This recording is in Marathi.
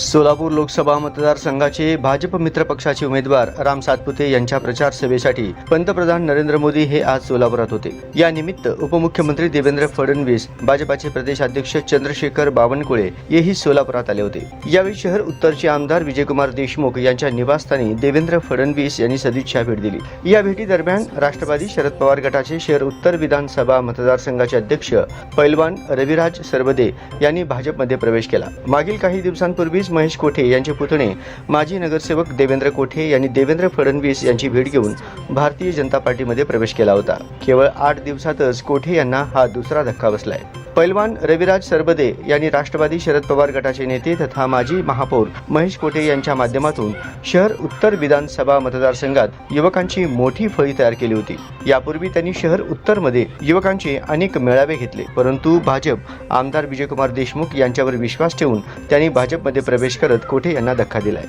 सोलापूर लोकसभा मतदारसंघाचे भाजप मित्र पक्षाचे उमेदवार राम सातपुते यांच्या प्रचार सभेसाठी पंतप्रधान नरेंद्र मोदी हे आज सोलापुरात होते. या निमित्त उपमुख्यमंत्री देवेंद्र फडणवीस भाजपाचे प्रदेशाध्यक्ष चंद्रशेखर बावनकुळे हेही सोलापुरात आले होते. यावेळी शहर उत्तरचे आमदार विजयकुमार देशमुख यांच्या निवासस्थानी देवेंद्र फडणवीस यांनी सदिच्छा भेट दिली. या भेटीदरम्यान राष्ट्रवादी शरद पवार गटाचे शहर उत्तर विधानसभा मतदारसंघाचे अध्यक्ष पैलवान रविराज सरबदे यांनी भाजपमध्ये प्रवेश केला. मागील काही दिवसांपूर्वीच महेश कोठे यांचे पुतणे माजी नगरसेवक देवेंद्र कोठे यांनी देवेंद्र फडणवीस यांची भेट घेऊन भारतीय जनता पार्टीमध्ये प्रवेश केला होता. केवळ आठ दिवसातच कोठे यांना हा दुसरा धक्का बसलाय. पैलवान रविराज सरबदे यांनी राष्ट्रवादी शरद पवार गटाचे नेते तथा माजी महापौर महेश कोठे यांच्या माध्यमातून शहर उत्तर विधानसभा मतदारसंघात युवकांची मोठी फळी तयार केली होती. यापूर्वी त्यांनी शहर उत्तरमध्ये युवकांचे अनेक मेळावे घेतले. परंतु भाजप आमदार विजयकुमार देशमुख यांच्यावर विश्वास ठेवून त्यांनी भाजपमध्ये प्रवेश करत कोठे यांना धक्का दिलाय?